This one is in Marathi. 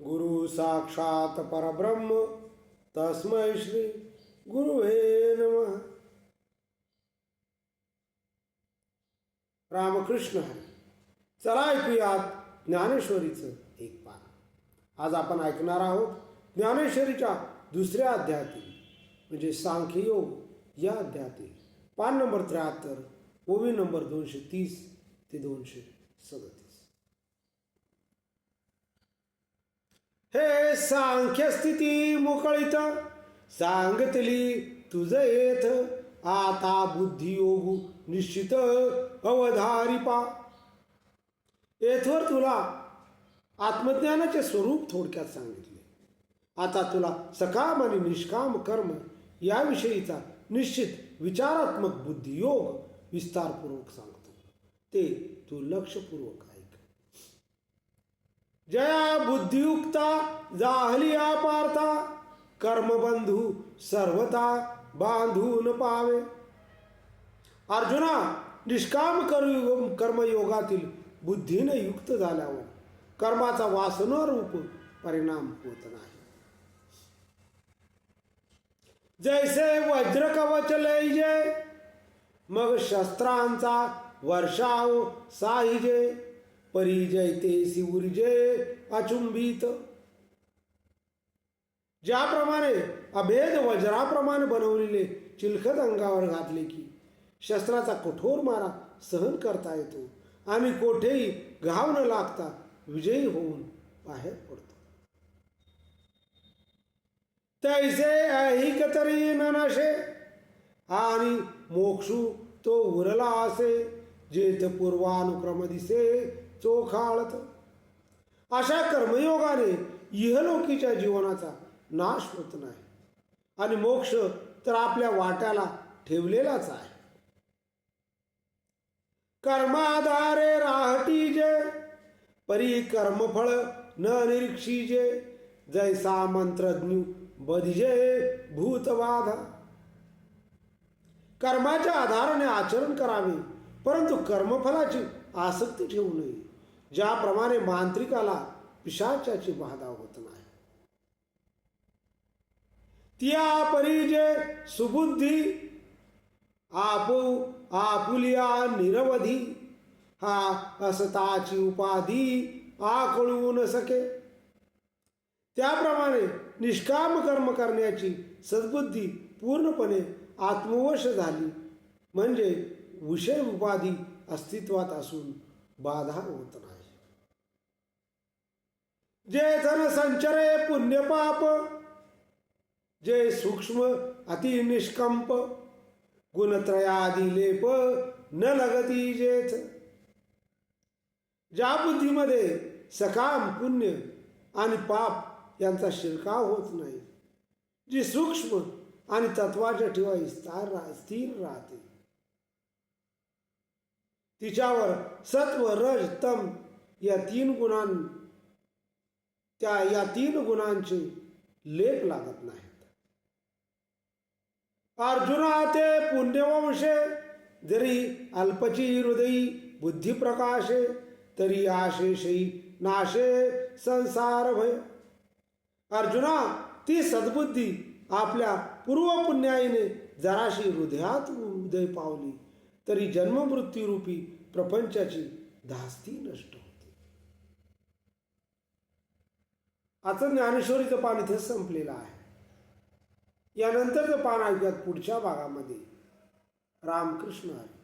गुरु साक्षात परब्रह्म तस्मै श्री गुरुवे नम। रामकृष्ण हरी चला ऐकूयात ज्ञानेश्वरीचं एक पान. आज आपण ऐकणार आहोत ज्ञानेश्वरीच्या दुसऱ्या अध्यायातील म्हणजे सांख्ययोग या अध्यायातील. पान नंबर त्र्याहत्तर ओवी नंबर दोनशे तीस ते दोनशे सदतीस. हे सांख्य स्थिती मोकळीत. सांगतली तुझ येथ आता बुद्धियोगू निश्चित अवधारिपा येथवर तुला आत्मज्ञानाचे स्वरूप थोडक्यात सांगितले. आता तुला सकाम आणि निष्काम कर्म याविषयीचा निश्चित विचारात्मक बुद्धियोग विस्तारपूर्वक सांगतो. ते तू लक्षपूर्वक आहे जया बुद्धियुक्ता जाहलिया पार्था कर्मबंधू सर्वता बांधून पावे. अर्जुना निष्काम कर्म कर्मयोगातील बुद्धीने युक्त झाल्यावर कर्माचा वासनारूप परिणाम होत नाही. जैसे वज्र कवच लैजे मग शस्त्रांचा वर्षाव साहिजे. परिजयते ऊर्जे अचुंबित. ज्याप्रमाणे अभेद वज्राप्रमाणे बनवलेले चिलखत अंगावर घातले की शस्त्राचा कठोर मारा सहन करता येतो. आम्ही कोठेही घाव न लागता विजयी होऊन बाहेर पडतो. तैसे ऐहिक तरी नशे. आणि मोक्षू तो उरला असे जेथ पूर्वानुक्रम दिसे. चोखाळत. अशा कर्मयोगाने इहलोकीच्या जीवनाचा नाश होत नाही. आणि मोक्ष तर आपल्या वाट्याला ठेवलेलाच आहे. कर्माधारे राहटी जे परी कर्मफळ न निरीक्षीजे जैसा मंत्रज्ञू बधिजे भूतवाधा कर्माच्या आधाराने आचरण करावे परंतु कर्मफलाची आसक्ती ठेवू नये. ज्याप्रमाणे मांत्रिकाला पिशाचाची बाधा होत नाही. त्या परिजे सुबुद्धी आपो आपुलिया निरवधी हा असताची उपाधी आकळू न सके. त्याप्रमाणे निष्काम कर्म करण्याची सद्बुद्धी पूर्णपणे आत्मवश झाली. म्हणजे विषय उपाधी अस्तित्वात असून बाधा होत नाही. जे धन संचरे पुण्यपाप जे सूक्ष्म अति निष्कंप गुणत्रयादी लेप न लगती जेथ. ज्या बुद्धीमध्ये सकाम पुण्य आणि पाप यांचा शिरकाव होत नाही जी सूक्ष्म आणि तत्वाच्या ठेवा स्थिर स्थिर राहते. तिच्यावर सत्व रज तम या तीन गुणां त्या या तीन गुणांचे लेप लागत नाहीत. अर्जुना ते पुण्यवंशे जरी अल्पची हृदयी बुद्धिप्रकाशे तरी आशेषयी नाशे संसार भय. अर्जुना ती सद्बुद्धी आपल्या पूर्वपुण्याईने जराशी हृदयात उदय पावली. तरी जन्ममृत्यूरूपी प्रपंचाची धास्ती नष्ट होते. आता ज्ञानेश्वरीचं पान इथे संपलेलं आहे. यानंतरचं पान ऐकूयात पुढच्या भागामध्ये. रामकृष्ण हरी.